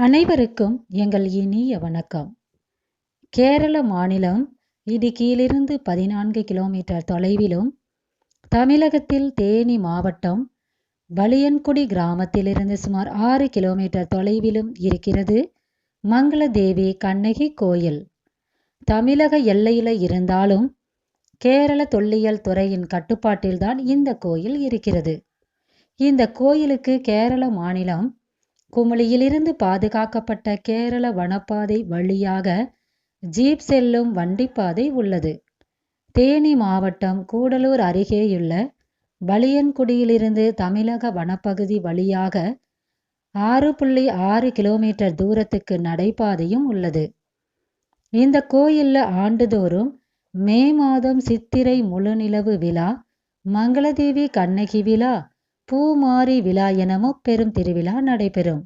அனைவருக்கும் எங்கள் இனிய வணக்கம். கேரள மாநிலம் இடுக்கியிலிருந்து பதினான்கு கிலோமீட்டர் தொலைவிலும் தமிழகத்தில் தேனி மாவட்டம் வலியன்குடி கிராமத்திலிருந்து சுமார் ஆறு கிலோமீட்டர் தொலைவிலும் இருக்கிறது மங்களதேவி கண்ணகி கோயில். தமிழக எல்லையில் இருந்தாலும் கேரள தொல்லியல் துறையின் கட்டுப்பாட்டில்தான் இந்த கோயில் இருக்கிறது. இந்த கோயிலுக்கு கேரள மாநிலம் குமிளியிலிருந்து பாதுகாக்கப்பட்ட கேரள வனப்பாதை வழியாக ஜீப் செல்லும் வண்டிப்பாதை உள்ளது. தேனி மாவட்டம் கூடலூர் அருகேயுள்ள வலியன்குடியிலிருந்து தமிழக வனப்பகுதி வழியாக ஆறு புள்ளி ஆறு கிலோமீட்டர் தூரத்துக்கு நடைபாதையும் உள்ளது. இந்த கோயிலில் ஆண்டுதோறும் மே மாதம் சித்திரை முழுநிலவு விழா மங்களதேவி கண்ணகி விழா பூமாரி விழா எனமும் பெரும் திருவிழா நடைபெறும்.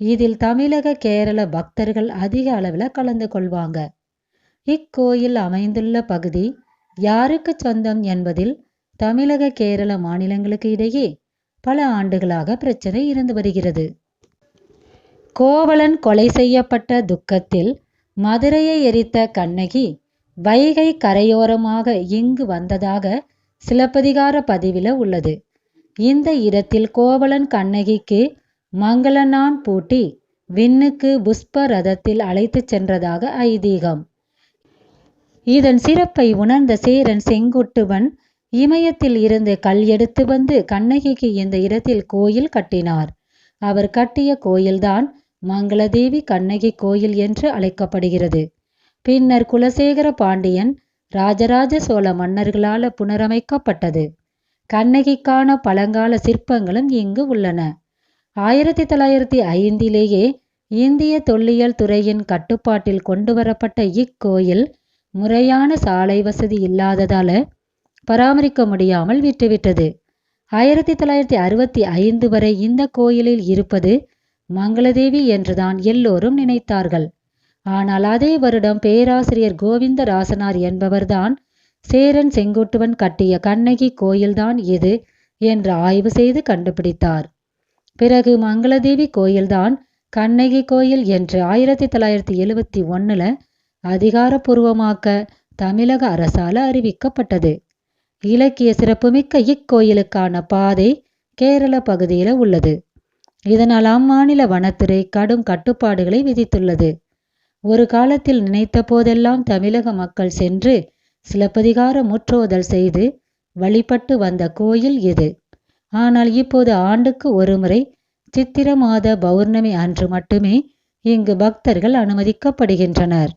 இதில் தமிழக கேரள பக்தர்கள் அதிக அளவில் கலந்து கொள்வாங்க. இக்கோயில் அமைந்துள்ள பகுதி யாருக்கு சொந்தம் என்பதில் தமிழக கேரள மாநிலங்களுக்கு இடையே பல ஆண்டுகளாக பிரச்சனை இருந்து வருகிறது. கோவலன் கொலை செய்யப்பட்ட துக்கத்தில் மதுரையை எரித்த கண்ணகி வைகை கரையோரமாக இங்கு வந்ததாக சிலப்பதிகார பதிவில் உள்ளது. இந்த இடத்தில் கோவலன் கண்ணகிக்கு மங்களனான் பூட்டி விண்ணுக்கு புஷ்ப ரதத்தில் அழைத்துச் சென்றதாக ஐதீகம். இதன் சிறப்பை உணர்ந்த சேரன் செங்குட்டுவன் இமயத்தில் இருந்து கல் எடுத்து வந்து கண்ணகிக்கு இந்த இடத்தில் கோயில் கட்டினார். அவர் கட்டிய கோயில்தான் மங்களதேவி கண்ணகி கோயில் என்று அழைக்கப்படுகிறது. பின்னர் குலசேகர பாண்டியன் ராஜராஜ சோழ மன்னர்களால் புனரமைக்கப்பட்டது. கண்ணகிக்கான பழங்கால சிற்பங்களும் இங்கு உள்ளன. ஆயிரத்தி தொள்ளாயிரத்தி ஐந்திலேயே இந்திய தொல்லியல் துறையின் கட்டுப்பாட்டில் கொண்டு வரப்பட்ட இக்கோயில் முறையான சாலை வசதி இல்லாததால பராமரிக்க முடியாமல் விட்டுவிட்டது ஆயிரத்தி தொள்ளாயிரத்தி அறுபத்தி ஐந்து வரை இந்த கோயிலில் இருப்பது மங்களதேவி என்றுதான் எல்லோரும் நினைத்தார்கள். ஆனால் அதே வருடம் பேராசிரியர் கோவிந்தராசனார் என்பவர்தான் சேரன் செங்குட்டுவன் கட்டிய கண்ணகி கோயில்தான் இது என்று ஆய்வு செய்து கண்டுபிடித்தார். பிறகு மங்களதேவி கோயில்தான் கண்ணகி கோயில் என்று ஆயிரத்தி தொள்ளாயிரத்தி எழுவத்தி ஒன்றில் அதிகாரப்பூர்வமாக்க தமிழக அரசால் அறிவிக்கப்பட்டது. இலக்கிய சிறப்புமிக்க இக்கோயிலுக்கான பாதை கேரள பகுதியில் உள்ளது. இதனால் அம்மாநில வனத்துறை கடும் கட்டுப்பாடுகளை விதித்துள்ளது. ஒரு காலத்தில் நினைத்த போதெல்லாம் தமிழக மக்கள் சென்று சிலப்பதிகார முற்றோதல் செய்து வழிபட்டு வந்த கோயில் இது. ஆனால் இப்போது ஆண்டுக்கு ஒருமுறை சித்திர மாத பௌர்ணமி அன்று மட்டுமே இங்கு பக்தர்கள் அனுமதிக்கப்படுகின்றனர்.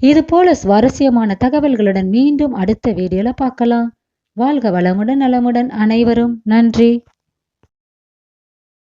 இது போல சுவாரஸ்யமான தகவல்களுடன் மீண்டும் அடுத்த வீடியோல பார்க்கலாம். வாழ்க வளமுடன் நலமுடன் அனைவரும். நன்றி.